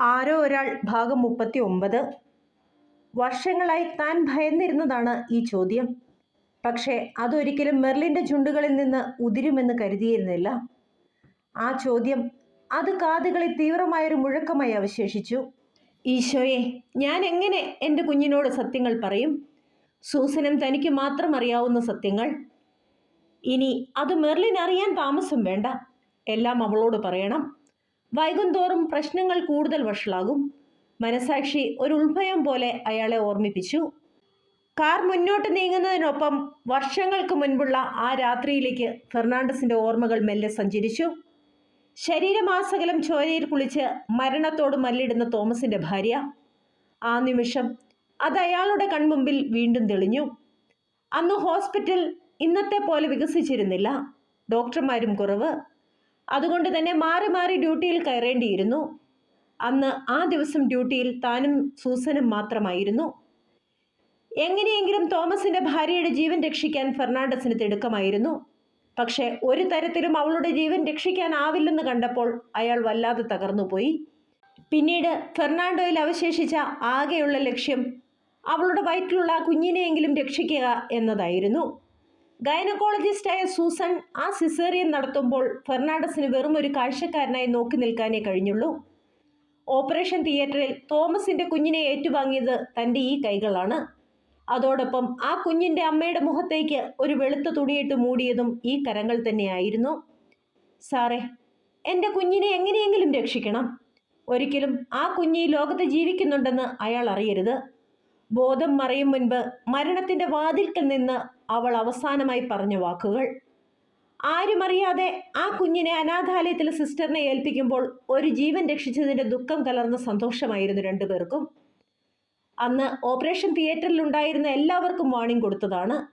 ആരോ ഒരാൾ ഭാഗം മുപ്പത്തി ഒമ്പത് വർഷങ്ങളായി താൻ ഭയന്നിരുന്നതാണ് ഈ ചോദ്യം. പക്ഷേ അതൊരിക്കലും മെർലിന്റെ ചുണ്ടുകളിൽ നിന്ന് ഉതിരുമെന്ന് കരുതിയിരുന്നില്ല. ആ ചോദ്യം അത് കാതുകളിൽ തീവ്രമായൊരു മുഴക്കമായി അവശേഷിച്ചു. ഈശോയെ ഞാൻ എങ്ങനെ എന്റെ കുഞ്ഞിനോട് സത്യങ്ങൾ പറയും? സൂസനും തനിക്ക് മാത്രം അറിയാവുന്ന സത്യങ്ങൾ. ഇനി അത് മെർലിൻ അറിയാൻ താമസം വേണ്ട. എല്ലാം അവളോട് പറയണം. വൈകുന്തോറും പ്രശ്നങ്ങൾ കൂടുതൽ വഷളാകും. മനസാക്ഷി ഒരു ഉൾഭയം പോലെ അയാളെ ഓർമ്മിപ്പിച്ചു. കാർ മുന്നോട്ട് നീങ്ങുന്നതിനൊപ്പം വർഷങ്ങൾക്ക് മുൻപുള്ള ആ രാത്രിയിലേക്ക് ഫെർണാണ്ടസിന്റെ ഓർമ്മകൾ മെല്ലെ സഞ്ചരിച്ചു. ശരീരമാസകലം ചോരയിൽ കുളിച്ച് മരണത്തോട് മല്ലിടുന്ന തോമസിന്റെ ഭാര്യ. ആ നിമിഷം അത് അയാളുടെ കൺമുമ്പിൽ വീണ്ടും തെളിഞ്ഞു. അന്ന് ഹോസ്പിറ്റൽ ഇന്നത്തെ പോലെ വികസിച്ചിരുന്നില്ല. ഡോക്ടർമാരും കുറവ്. അതുകൊണ്ട് തന്നെ മാറി മാറി ഡ്യൂട്ടിയിൽ കയറേണ്ടിയിരുന്നു. അന്ന് ആ ദിവസം ഡ്യൂട്ടിയിൽ താനും സൂസനും മാത്രമായിരുന്നു. എങ്ങനെയെങ്കിലും തോമസിന്റെ ഭാര്യയുടെ ജീവൻ രക്ഷിക്കാൻ ഫെർണാണ്ടസിന് തിടുക്കമായിരുന്നു. പക്ഷേ ഒരു തരത്തിലും അവളുടെ ജീവൻ രക്ഷിക്കാനാവില്ലെന്ന് കണ്ടപ്പോൾ അയാൾ വല്ലാതെ തകർന്നുപോയി. പിന്നീട് ഫെർണാണ്ടോയിൽ അവശേഷിച്ച ആകെയുള്ള ലക്ഷ്യം അവളുടെ വയറ്റിലുള്ള ആ കുഞ്ഞിനെയെങ്കിലും രക്ഷിക്കുക എന്നതായിരുന്നു. ഗൈനക്കോളജിസ്റ്റായ സൂസൻ ആ സിസേറിയൻ നടത്തുമ്പോൾ ഫെർണാണ്ടസിന് വെറും ഒരു കാഴ്ചക്കാരനായി നോക്കി നിൽക്കാനേ കഴിഞ്ഞുള്ളൂ. ഓപ്പറേഷൻ തിയേറ്ററിൽ തോമസിന്റെ കുഞ്ഞിനെ ഏറ്റുവാങ്ങിയത് തന്റെ ഈ കൈകളാണ്. അതോടൊപ്പം ആ കുഞ്ഞിന്റെ അമ്മയുടെ മുഖത്തേക്ക് ഒരു വെളുത്ത തുണിയിട്ട് മൂടിയതും ഈ കരങ്ങൾ തന്നെയായിരുന്നു. സാറേ എന്റെ കുഞ്ഞിനെ എങ്ങനെയെങ്കിലും രക്ഷിക്കണം. ഒരിക്കലും ആ കുഞ്ഞി ലോകത്ത് ജീവിക്കുന്നുണ്ടെന്ന് അയാൾ അറിയരുത്. ബോധം മറയും മുൻപ് മരണത്തിന്റെ വാതിൽക്കൽ നിന്ന് അവൾ അവസാനമായി പറഞ്ഞ വാക്കുകൾ. ആരുമറിയാതെ ആ കുഞ്ഞിനെ അനാഥാലയത്തിൽ സിസ്റ്ററിനെ ഏൽപ്പിക്കുമ്പോൾ ഒരു ജീവൻ രക്ഷിച്ചതിന്റെ ദുഃഖം കലർന്ന സന്തോഷമായിരുന്നു രണ്ടുപേർക്കും. അന്ന് ഓപ്പറേഷൻ തിയേറ്ററിൽ ഉണ്ടായിരുന്ന എല്ലാവർക്കും വാണിംഗ് കൊടുത്തതാണ്.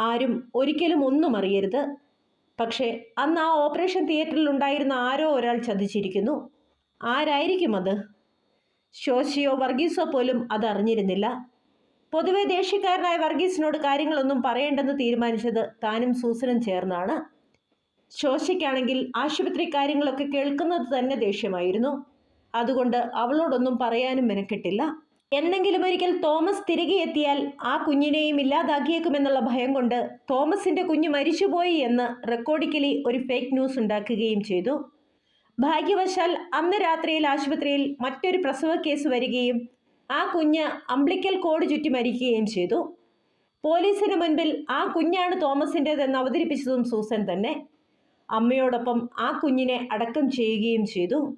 ആരും ഒരിക്കലും ഒന്നും അറിയരുത്. പക്ഷേ അന്ന് ആ ഓപ്പറേഷൻ തിയേറ്ററിൽ ഉണ്ടായിരുന്ന ആരോ ഒരാൾ ചതിച്ചിരിക്കുന്നു. ആരായിരിക്കും അത്? ശോശിയോ വർഗീസോ പോലും അത് പൊതുവെ ദേഷ്യക്കാരനായ വർഗീസിനോട് കാര്യങ്ങളൊന്നും പറയേണ്ടെന്ന് തീരുമാനിച്ചത് താനും സൂസനും ചേർന്നാണ്. ശോശയ്ക്കാണെങ്കിൽ ആശുപത്രി കാര്യങ്ങളൊക്കെ കേൾക്കുന്നത് തന്നെ ദേഷ്യമായിരുന്നു. അതുകൊണ്ട് അവളോടൊന്നും പറയാനും മെനക്കെട്ടില്ല. എന്നെങ്കിലും ഒരിക്കൽ തോമസ് തിരികെ എത്തിയാൽ ആ കുഞ്ഞിനെയും ഇല്ലാതാക്കിയേക്കുമെന്നുള്ള ഭയം കൊണ്ട് തോമസിന്റെ കുഞ്ഞ് മരിച്ചുപോയി എന്ന് റെക്കോർഡിക്കലി ഒരു ഫേക്ക് ന്യൂസ് ഉണ്ടാക്കുകയും ചെയ്തു. ഭാഗ്യവശാൽ അന്ന് രാത്രിയിൽ ആശുപത്രിയിൽ മറ്റൊരു പ്രസവ കേസ് വരികയും ആ കുഞ്ഞ് അംബ്ലിക്കൽ കോഡ് ചുറ്റി മരിക്കുകയും ചെയ്തു. പോലീസിന് മുൻപിൽ ആ കുഞ്ഞാണ് തോമസിന്റെതെന്ന് അവതരിപ്പിച്ചതും സൂസൻ തന്നെ. അമ്മയോടൊപ്പം ആ കുഞ്ഞിനെ അടക്കം ചെയ്യുകയും ചെയ്തു.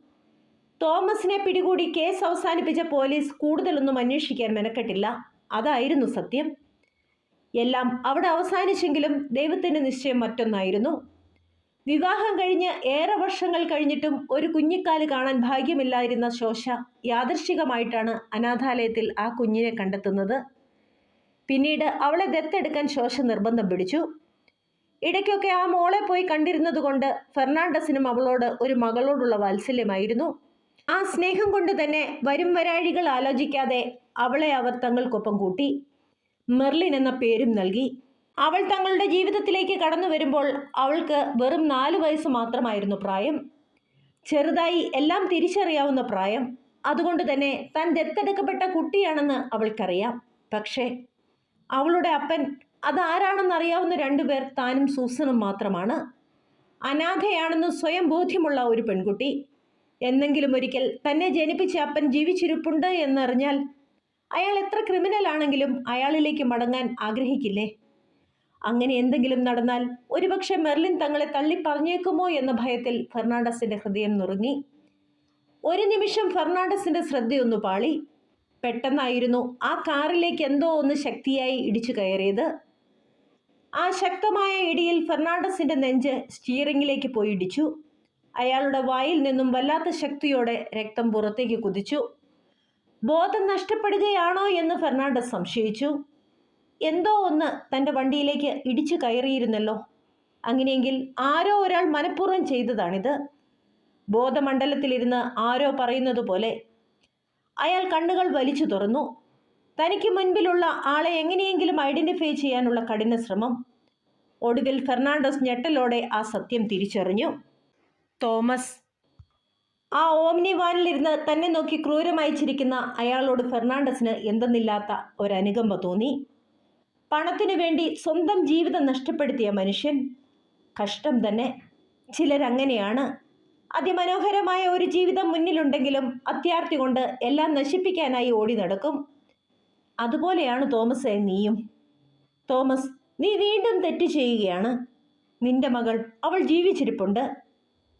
തോമസിനെ പിടികൂടി കേസ് അവസാനിപ്പിച്ച പോലീസ് കൂടുതലൊന്നും അന്വേഷിക്കാൻ മെനക്കെട്ടില്ല. അതായിരുന്നു സത്യം. എല്ലാം അവിടെ അവസാനിച്ചെങ്കിലും ദൈവത്തിന്റെ നിശ്ചയം മറ്റൊന്നായിരുന്നു. വിവാഹം കഴിഞ്ഞ് ഏറെ വർഷങ്ങൾ കഴിഞ്ഞിട്ടും ഒരു കുഞ്ഞിക്കാൽ കാണാൻ ഭാഗ്യമില്ലായിരുന്ന ശോശ യാദർശികമായിട്ടാണ് അനാഥാലയത്തിൽ ആ കുഞ്ഞിനെ കണ്ടെത്തുന്നത്. പിന്നീട് അവളെ ദത്തെടുക്കാൻ ശോശ നിർബന്ധം പിടിച്ചു. ഇടയ്ക്കൊക്കെ ആ മോളെ പോയി കണ്ടിരുന്നത് കൊണ്ട് ഫെർണാണ്ടസിനും അവളോട് ഒരു മകളോടുള്ള വാത്സല്യമായിരുന്നു. ആ സ്നേഹം കൊണ്ട് തന്നെ വരും വരാഴികൾ ആലോചിക്കാതെ അവളെ അവർ തങ്ങൾക്കൊപ്പം കൂട്ടി. മെർലിൻ എന്ന പേരും നൽകി. അവൾ തങ്ങളുടെ ജീവിതത്തിലേക്ക് കടന്നു വരുമ്പോൾ അവൾക്ക് വെറും നാല് വയസ്സ് മാത്രമായിരുന്നു പ്രായം. ചെറുതായി എല്ലാം തിരിച്ചറിയാവുന്ന പ്രായം. അതുകൊണ്ട് തന്നെ താൻ ദത്തെടുക്കപ്പെട്ട കുട്ടിയാണെന്ന് അവൾക്കറിയാം. പക്ഷേ അവളുടെ അപ്പൻ അതാരാണെന്നറിയാവുന്ന രണ്ടുപേർ താനും സൂസനും മാത്രമാണ്. അനാഥയാണെന്ന് സ്വയം ബോധ്യമുള്ള ഒരു പെൺകുട്ടി. എന്നെങ്കിലും ഒരിക്കൽ തന്നെ ജനിപ്പിച്ച അപ്പൻ ജീവിച്ചിരിപ്പുണ്ട് എന്നറിഞ്ഞാൽ അയാൾ എത്ര ക്രിമിനൽ ആണെങ്കിലും അയാളിലേക്ക് മടങ്ങാൻ ആഗ്രഹിക്കില്ലേ? അങ്ങനെ എന്തെങ്കിലും നടന്നാൽ ഒരുപക്ഷെ മെർലിൻ തങ്ങളെ തള്ളി പറഞ്ഞേക്കുമോ എന്ന ഭയത്തിൽ ഫെർണാണ്ടസിന്റെ ഹൃദയം നുറുങ്ങി. ഒരു നിമിഷം ഫെർണാണ്ടസിന്റെ ശ്രദ്ധയൊന്നു പാളി. പെട്ടെന്നായിരുന്നു ആ കാറിലേക്ക് എന്തോ ഒന്ന് ശക്തിയായി ഇടിച്ചു കയറിയത്. ആ ശക്തമായ ഇടിയിൽ ഫെർണാണ്ടസിന്റെ നെഞ്ച് സ്റ്റിയറിംഗിലേക്ക് പോയി ഇടിച്ചു. അയാളുടെ വായിൽ നിന്നും വല്ലാത്ത ശക്തിയോടെ രക്തം പുറത്തേക്ക് കുതിച്ചു. ബോധം നഷ്ടപ്പെടുകയാണോ എന്ന് ഫെർണാണ്ടസ് സംശയിച്ചു. എന്തോ ഒന്ന് തന്റെ വണ്ടിയിലേക്ക് ഇടിച്ചു കയറിയിരുന്നല്ലോ. അങ്ങനെയെങ്കിൽ ആരോ ഒരാൾ മനഃപൂർവം ചെയ്തതാണിത്. ബോധമണ്ഡലത്തിലിരുന്ന് ആരോ പറയുന്നത് പോലെ അയാൾ കണ്ണുകൾ വലിച്ചു തുറന്നു. തനിക്ക് മുൻപിലുള്ള ആളെ എങ്ങനെയെങ്കിലും ഐഡന്റിഫൈ ചെയ്യാനുള്ള കഠിന ശ്രമം. ഒടുവിൽ ഫെർണാണ്ടസ് ഞെട്ടലോടെ ആ സത്യം തിരിച്ചറിഞ്ഞു. തോമസ്. ആ ഓംനി വാനിലിരുന്ന് തന്നെ നോക്കി ക്രൂരമായി ചിരിക്കുന്ന അയാളോട് ഫെർണാണ്ടസിന് എന്തെന്നില്ലാത്ത ഒരനുകമ്പ തോന്നി. പണത്തിനു വേണ്ടി സ്വന്തം ജീവിതം നഷ്ടപ്പെടുത്തിയ മനുഷ്യൻ കഷ്ടം തന്നെ. ചിലരങ്ങനെയാണ്. അതിമനോഹരമായ ഒരു ജീവിതം മുന്നിലുണ്ടെങ്കിലും അത്യാർത്തി കൊണ്ട് എല്ലാം നശിപ്പിക്കാനായി ഓടി നടക്കും. അതുപോലെയാണ് തോമസേ നീയും. തോമസ് നീ വീണ്ടും തെറ്റ് ചെയ്യുകയാണ്. നിന്റെ മകൾ അവൾ ജീവിച്ചിരിപ്പുണ്ട്.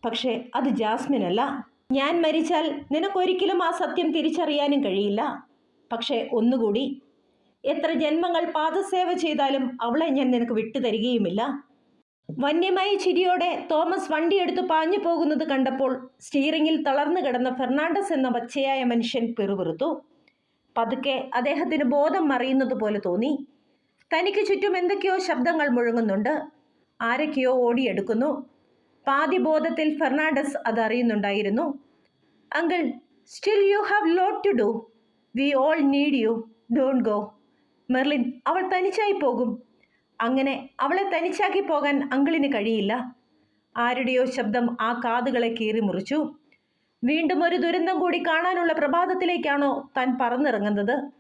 പക്ഷേ അത് ജാസ്മിൻ അല്ല ഞാൻ മരിച്ചാൽ നിനക്കൊരിക്കലും ആ സത്യം തിരിച്ചറിയാനും കഴിയില്ല. പക്ഷേ ഒന്നുകൂടി എത്ര ജന്മങ്ങൾ പാദസേവ ചെയ്താലും അവളെ ഞാൻ നിനക്ക് വിട്ടുതരികയുമില്ല. വന്യമായ ചിരിയോടെ തോമസ് വണ്ടിയെടുത്ത് പാഞ്ഞു പോകുന്നത് കണ്ടപ്പോൾ സ്റ്റീറിംഗിൽ തളർന്നു കിടന്ന ഫെർണാണ്ടസ് എന്ന പച്ചയായ മനുഷ്യൻ പിറുപിറുത്തു. പതുക്കെ അദ്ദേഹത്തിന് ബോധം മറിയുന്നത് പോലെ തോന്നി. തനിക്ക് ചുറ്റും എന്തൊക്കെയോ ശബ്ദങ്ങൾ മുഴങ്ങുന്നുണ്ട്. ആരൊക്കെയോ ഓടിയെടുക്കുന്നു. പാതി ബോധത്തിൽ Fernandez അതറിയുന്നുണ്ടായിരുന്നു uncle still you have lot to do we all need you don't go Merlin അവൾ തനിച്ചായി പോകും. അങ്ങനെ അവളെ തനിച്ചാക്കി പോകാൻ അങ്കിളിന് കഴിയില്ല. ആരുടെയോ ശബ്ദം ആ കാതുകളെ കീറി മുറിച്ചു. വീണ്ടും ഒരു ദുരന്തം കൂടി കാണാനുള്ള പ്രഭാതത്തിലേക്കാണോ താൻ പറന്നിറങ്ങുന്നത്?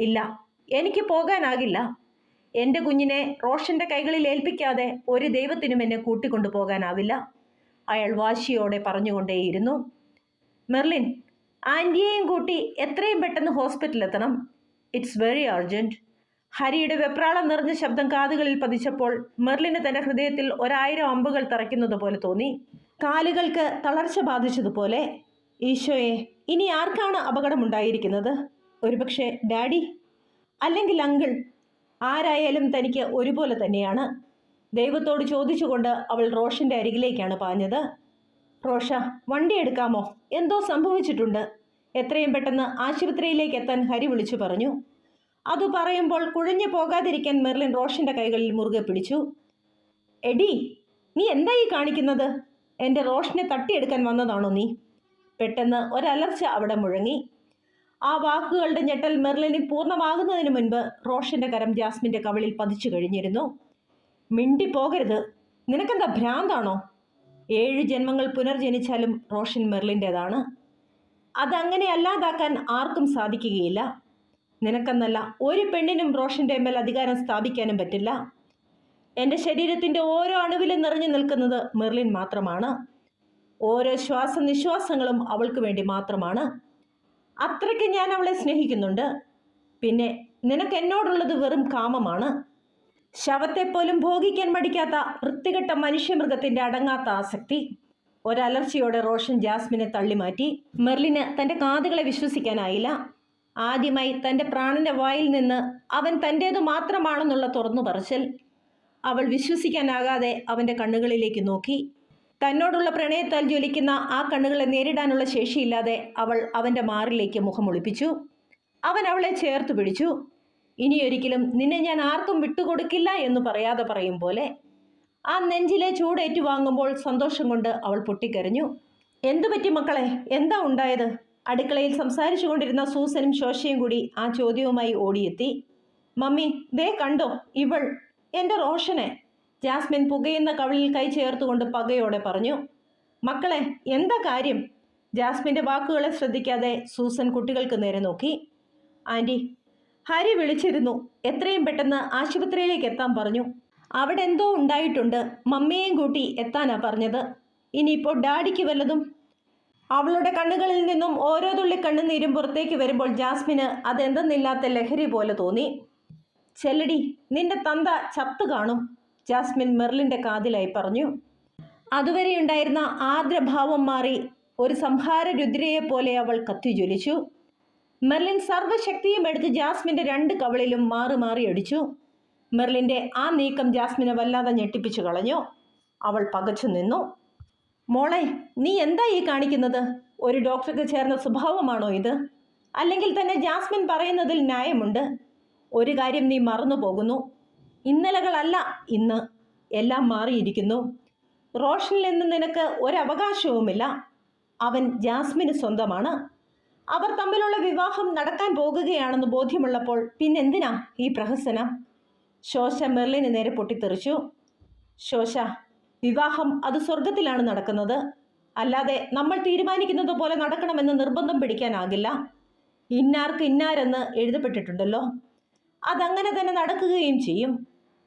ഇല്ല എനിക്ക് പോകാനാകില്ല. എന്റെ കുഞ്ഞിനെ റോഷന്റെ കൈകളിൽ ഏൽപ്പിക്കാതെ ഒരു ദൈവത്തിനും എന്നെ കൂട്ടിക്കൊണ്ടു പോകാനാവില്ല. അയാൾ വാശിയോടെ പറഞ്ഞുകൊണ്ടേയിരുന്നു. മെർലിൻ ആന്റിയെയും കൂട്ടി എത്രയും പെട്ടെന്ന് ഹോസ്പിറ്റലിലെത്തണം ഇറ്റ്സ് വെരി അർജന്റ് ഹരിയുടെ വെപ്രാളം നിറഞ്ഞ ശബ്ദം കാതുകളിൽ പതിച്ചപ്പോൾ മെർലിന് തന്റെ ഹൃദയത്തിൽ ഒരായിരം അമ്പുകൾ തറയ്ക്കുന്നത് പോലെ തോന്നി. കാലുകൾക്ക് തളർച്ച ബാധിച്ചതുപോലെ ഈശോയെ ഇനി ആർക്കാണ് അപകടമുണ്ടായിരിക്കുന്നത് ഒരുപക്ഷെ ഡാഡി? അല്ലെങ്കിൽ അങ്കിൾ? ആരായാലും തനിക്ക് ഒരുപോലെ തന്നെയാണ്. ദൈവത്തോട് ചോദിച്ചുകൊണ്ട് അവൾ റോഷന്റെ അരികിലേക്കാണ് പാഞ്ഞത്. റോഷ വണ്ടി എടുക്കാമോ? എന്തോ സംഭവിച്ചിട്ടുണ്ട്. എത്രയും പെട്ടെന്ന് ആശുപത്രിയിലേക്ക് എത്താൻ ഹരി വിളിച്ചു പറഞ്ഞു. അത് പറയുമ്പോൾ കുഴഞ്ഞു പോകാതിരിക്കാൻ മെർലിൻ റോഷന്റെ കൈകളിൽ മുറുകെ പിടിച്ചു. എടി നീ എന്താ ഈ കാണിക്കുന്നത്? എന്റെ റോഷനെ തട്ടിയെടുക്കാൻ വന്നതാണോ നീ? പെട്ടെന്ന് ഒരലർച്ച അവിടെ മുഴങ്ങി. ആ വാക്കുകളുടെ ഞെട്ടൽ മെർലിനിൽ പൂർണമാകുന്നതിന് മുൻപ് റോഷന്റെ കരം ജാസ്മിന്റെ കവളിൽ പതിച്ചു കഴിഞ്ഞിരുന്നു. മിണ്ടി പോകരുത് നിനക്കെന്താ ഭ്രാന്താണോ? ഏഴ് ജന്മങ്ങൾ പുനർജനിച്ചാലും റോഷൻ മെർലിന്റെതാണ് അതങ്ങനെ അല്ലാതാക്കാൻ ആർക്കും സാധിക്കുകയില്ല. നിനക്കെന്നല്ല ഒരു പെണ്ണിനും റോഷന്റെ മേൽ അധികാരം സ്ഥാപിക്കാനും പറ്റില്ല. എന്റെ ശരീരത്തിന്റെ ഓരോ അണുവിലും നിറഞ്ഞു നിൽക്കുന്നത് മെർലിൻ മാത്രമാണ്. ഓരോ ശ്വാസനിശ്വാസങ്ങളും അവൾക്ക് വേണ്ടി മാത്രമാണ്. അത്രയ്ക്ക് ഞാൻ അവളെ സ്നേഹിക്കുന്നുണ്ട്. പിന്നെ നിനക്ക് എന്നോടുള്ളത് വെറും കാമമാണ്. ശവത്തെപ്പോലും ഭോഗിക്കാൻ മടിക്കാത്ത വൃത്തികെട്ട മനുഷ്യമൃഗത്തിന്റെ അടങ്ങാത്ത ആസക്തി. ഒരലർച്ചയോടെ റോഷൻ ജാസ്മിനെ തള്ളിമാറ്റി. മെർലിന് തന്റെ കാതുകളെ വിശ്വസിക്കാനായില്ല. ആദ്യമായി തന്റെ പ്രാണന്റെ വായിൽ നിന്ന് അവൻ തന്റേതു മാത്രമാണെന്നുള്ള തുറന്നു പറച്ചൽ. അവൾ വിശ്വസിക്കാനാകാതെ അവന്റെ കണ്ണുകളിലേക്ക് നോക്കി. തന്നോടുള്ള പ്രണയത്താൽ ജ്വലിക്കുന്ന ആ കണ്ണുകളെ നേരിടാനുള്ള ശേഷിയില്ലാതെ അവൾ അവന്റെ മാറിലേക്ക് മുഖമൊളിപ്പിച്ചു. അവൻ അവളെ ചേർത്ത് പിടിച്ചു. ഇനിയൊരിക്കലും നിന്നെ ഞാൻ ആർക്കും വിട്ടുകൊടുക്കില്ല എന്ന് പറയാതെ പറയും പോലെ ആ നെഞ്ചിലെ ചൂടേറ്റു വാങ്ങുമ്പോൾ സന്തോഷം കൊണ്ട് അവൾ പൊട്ടിക്കരഞ്ഞു. എന്തുപറ്റി മക്കളെ? എന്താ ഉണ്ടായത്? അടുക്കളയിൽ സംസാരിച്ചു കൊണ്ടിരുന്ന സൂസനും ശോശയും കൂടി ആ ചോദ്യവുമായി ഓടിയെത്തി. മമ്മി ദേ കണ്ടോ ഇവൾ എന്റെ റോഷനെ. ജാസ്മിൻ പുകയുന്ന കവിളിൽ കൈ ചേർത്തുകൊണ്ട് പകയോടെ പറഞ്ഞു. മക്കളെ എന്താ കാര്യം? ജാസ്മിന്റെ വാക്കുകളെ ശ്രദ്ധിക്കാതെ സൂസൻ കുട്ടികൾക്ക് നേരെ നോക്കി. ആന്റി ഹരി വിളിച്ചിരുന്നു. എത്രയും പെട്ടെന്ന് ആശുപത്രിയിലേക്ക് എത്താൻ പറഞ്ഞു. അവിടെ എന്തോ ഉണ്ടായിട്ടുണ്ട്. മമ്മിയെയും കൂട്ടി എത്താനാ പറഞ്ഞത്. ഇനിയിപ്പോൾ ഡാഡിക്ക് വല്ലതും? അവളുടെ കണ്ണുകളിൽ നിന്നും ഓരോ തുള്ളി കണ്ണുനീരും പുറത്തേക്ക് വരുമ്പോൾ ജാസ്മിന് അതെന്തെന്നില്ലാത്ത ലഹരി പോലെ തോന്നി. ചെല്ലടി നിന്റെ തന്ത ചത്തു കാണും ജാസ്മിൻ മെറിലിന്റെ കാതിലായി പറഞ്ഞു. അതുവരെ ഉണ്ടായിരുന്ന ആർദ്രഭാവം മാറി ഒരു സംഹാര രുദ്രയെ പോലെ അവൾ കത്തിജ്വലിച്ചു. മെർലിൻ സർവശക്തിയും എടുത്ത് ജാസ്മിന്റെ രണ്ട് കവളിലും മാറി മാറി അടിച്ചു. മെർലിന്റെ ആ നീക്കം ജാസ്മിനെ വല്ലാതെ ഞെട്ടിപ്പിച്ചു കളഞ്ഞു. അവൾ പകച്ചു നിന്നു. മോളെ നീ എന്താ ഈ കാണിക്കുന്നത്? ഒരു ഡോക്ടർക്ക് ചേർന്ന സ്വഭാവമാണോ ഇത്? അല്ലെങ്കിൽ തന്നെ ജാസ്മിൻ പറയുന്നതിൽ ന്യായമുണ്ട്. ഒരു കാര്യം നീ മറന്നു പോകുന്നു. ഇന്നലകളല്ല ഇന്ന്. എല്ലാം മാറിയിരിക്കുന്നു. റോഷനിൽ നിന്ന് നിനക്ക് ഒരവകാശവുമില്ല. അവൻ ജാസ്മിന് സ്വന്തമാണ്. അവർ തമ്മിലുള്ള വിവാഹം നടക്കാൻ പോകുകയാണെന്ന് ബോധ്യമുള്ളപ്പോൾ പിന്നെന്തിനാ ഈ പ്രഹസനം? ശോശ മെർലിന് നേരെ പൊട്ടിത്തെറിച്ചു. ശോശ വിവാഹം അത് സ്വർഗത്തിലാണ് നടക്കുന്നത്. അല്ലാതെ നമ്മൾ തീരുമാനിക്കുന്നത് പോലെ നടക്കണമെന്ന് നിർബന്ധം പിടിക്കാനാകില്ല. ഇന്നാർക്ക് ഇന്നാരെന്ന് എഴുതപ്പെട്ടിട്ടുണ്ടല്ലോ. അതങ്ങനെ തന്നെ നടക്കുകയും ചെയ്യും.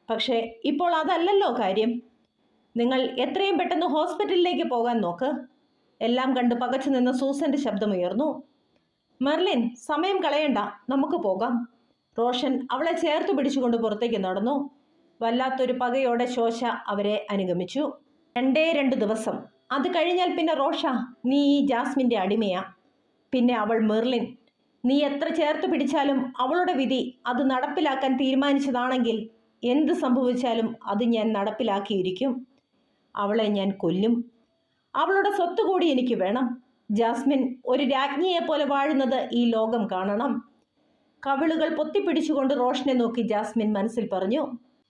പക്ഷേ ഇപ്പോൾ അതല്ലല്ലോ കാര്യം. നിങ്ങൾ എത്രയും പെട്ടെന്ന് ഹോസ്പിറ്റലിലേക്ക് പോകാൻ നോക്ക്. എല്ലാം കണ്ട് പകച്ചു നിന്ന് സൂസന്റെ ശബ്ദമുയർന്നു. മെർലിൻ സമയം കളയണ്ട. നമുക്ക് പോകാം. റോഷൻ അവളെ ചേർത്ത് പിടിച്ചുകൊണ്ട് പുറത്തേക്ക് നടന്നു. വല്ലാത്തൊരു പകയോടെ ശോശ അവരെ അനുഗമിച്ചു. രണ്ടേ രണ്ട് ദിവസം. അത് കഴിഞ്ഞാൽ പിന്നെ റോഷ നീ ഈ ജാസ്മിന്റെ അടിമയാ. പിന്നെ അവൾ മെർലിൻ നീ എത്ര ചേർത്ത് പിടിച്ചാലും അവളുടെ വിധി അത് നടപ്പിലാക്കാൻ തീരുമാനിച്ചതാണെങ്കിൽ എന്ത് സംഭവിച്ചാലും അത് ഞാൻ നടപ്പിലാക്കിയിരിക്കും. അവളെ ഞാൻ കൊല്ലും. അവളുടെ സ്വത്ത് കൂടി എനിക്ക് വേണം. ജാസ്മിൻ ഒരു രാജ്ഞിയെപ്പോലെ വാഴുന്നത് ഈ ലോകം കാണണം. കവിളുകൾ പൊത്തിപ്പിടിച്ചുകൊണ്ട് റോഷനെ നോക്കി ജാസ്മിൻ മനസ്സിൽ പറഞ്ഞു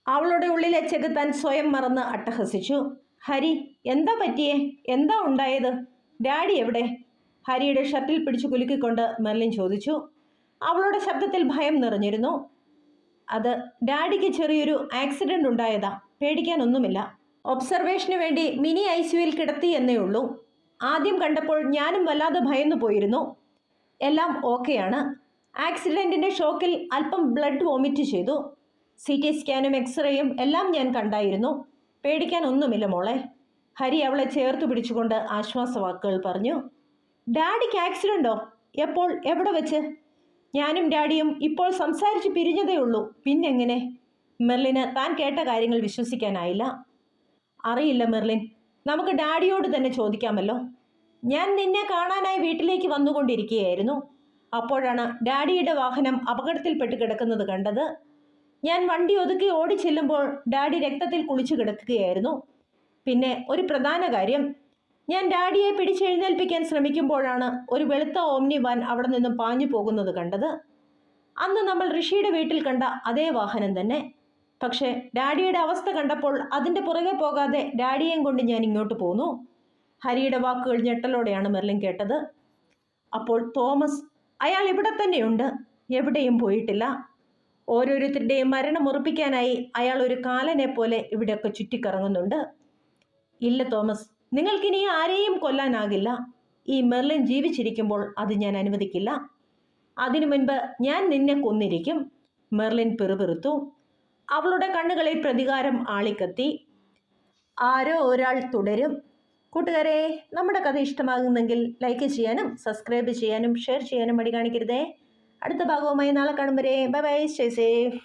അവളുടെ ഉള്ളിലെ ചെകുത്താൻ സ്വയം മറന്ന് അട്ടഹസിച്ചു. ഹരി എന്താ പറ്റിയേ? എന്താ ഉണ്ടായത്? ഡാഡി എവിടെ? ഹരിയുടെ ഷർട്ടിൽ പിടിച്ചു കുലുക്കിക്കൊണ്ട് മെർലിൻ ചോദിച്ചു അവളുടെ ശബ്ദത്തിൽ ഭയം നിറഞ്ഞിരുന്നു. അത് ഡാഡിക്ക് ചെറിയൊരു ആക്സിഡന്റ് ഉണ്ടായതാ. പേടിക്കാനൊന്നുമില്ല. ഒബ്സർവേഷന് വേണ്ടി മിനി ഐ സിയുയിൽ കിടത്തി എന്നേ ഉള്ളൂ. ആദ്യം കണ്ടപ്പോൾ ഞാനും വല്ലാതെ ഭയന്നു പോയിരുന്നു എല്ലാം ഓക്കെയാണ്. ആക്സിഡന്റിന്റെ ഷോക്കിൽ അല്പം ബ്ലഡ് വോമിറ്റ് ചെയ്തു. സി ടി സ്കാനും എക്സ്റേയും എല്ലാം ഞാൻ കണ്ടായിരുന്നു. പേടിക്കാൻ ഒന്നുമില്ല മോളെ. ഹരി അവളെ ചേർത്ത് പിടിച്ചുകൊണ്ട് ആശ്വാസവാക്കുകൾ പറഞ്ഞു. ഡാഡിക്ക് ആക്സിഡന്റോ എപ്പോൾ? എവിടെ വെച്ച്? ഞാനും ഡാഡിയും ഇപ്പോൾ സംസാരിച്ച് പിരിഞ്ഞതേ ഉള്ളൂ. പിന്നെങ്ങനെ? മെർലിന് താൻ കേട്ട കാര്യങ്ങൾ വിശ്വസിക്കാനായില്ല. അറിയില്ല മെർലിൻ. നമുക്ക് ഡാഡിയോട് തന്നെ ചോദിക്കാമല്ലോ. ഞാൻ നിന്നെ കാണാനായി വീട്ടിലേക്ക് വന്നുകൊണ്ടിരിക്കുകയായിരുന്നു. അപ്പോഴാണ് ഡാഡിയുടെ വാഹനം അപകടത്തിൽപ്പെട്ട് കിടക്കുന്നത് കണ്ടത്. ഞാൻ വണ്ടി ഒതുക്കി ഓടി ചെല്ലുമ്പോൾ ഡാഡി രക്തത്തിൽ കുളിച്ചു കിടക്കുകയായിരുന്നു. പിന്നെ ഒരു പ്രധാന കാര്യം ഞാൻ ഡാഡിയെ പിടിച്ചെഴുന്നേൽപ്പിക്കാൻ ശ്രമിക്കുമ്പോഴാണ് ഒരു വെളുത്ത ഓംനി വാൻ അവിടെ നിന്നും പാഞ്ഞു പോകുന്നത് കണ്ടത്. അന്ന് നമ്മൾ ഋഷിയുടെ വീട്ടിൽ കണ്ട അതേ വാഹനം തന്നെ. പക്ഷേ ഡാഡിയുടെ അവസ്ഥ കണ്ടപ്പോൾ അതിന്റെ പുറകെ പോകാതെ ഡാഡിയെയും കൊണ്ട് ഞാൻ ഇങ്ങോട്ട് പോന്നു. ഹരിയുടെ വാക്കുകൾ ഞെട്ടലോടെയാണ് മെർലിൻ കേട്ടത്. അപ്പോൾ തോമസ് അയാൾ ഇവിടെ തന്നെയുണ്ട്. എവിടെയും പോയിട്ടില്ല. ഓരോരുത്തരുടെയും മരണം ഉറപ്പിക്കാനായി അയാൾ ഒരു കാലനെ പോലെ ഇവിടെയൊക്കെ ചുറ്റിക്കറങ്ങുന്നുണ്ട്. ഇല്ല തോമസ്. നിങ്ങൾക്കിനി ആരെയും കൊല്ലാനാകില്ല. ഈ മെർലിൻ ജീവിച്ചിരിക്കുമ്പോൾ അത് ഞാൻ അനുവദിക്കില്ല. അതിനു മുൻപ് ഞാൻ നിന്നെ കൊന്നിരിക്കും. മെർലിൻ പിറുപിറുത്തു. അവളുടെ കണ്ണുകളിൽ പ്രതികാരം ആളിക്കത്തി. ആരോ ഒരാൾ തുടരും. കൂട്ടുകാരെ നമ്മുടെ കഥ ഇഷ്ടമാകുന്നെങ്കിൽ ലൈക്ക് ചെയ്യാനും സബ്സ്ക്രൈബ് ചെയ്യാനും ഷെയർ ചെയ്യാനും മടി കാണിക്കരുതേ. അടുത്ത ഭാഗവുമായി നാളെ കാണും വരെ. Bye bye stay safe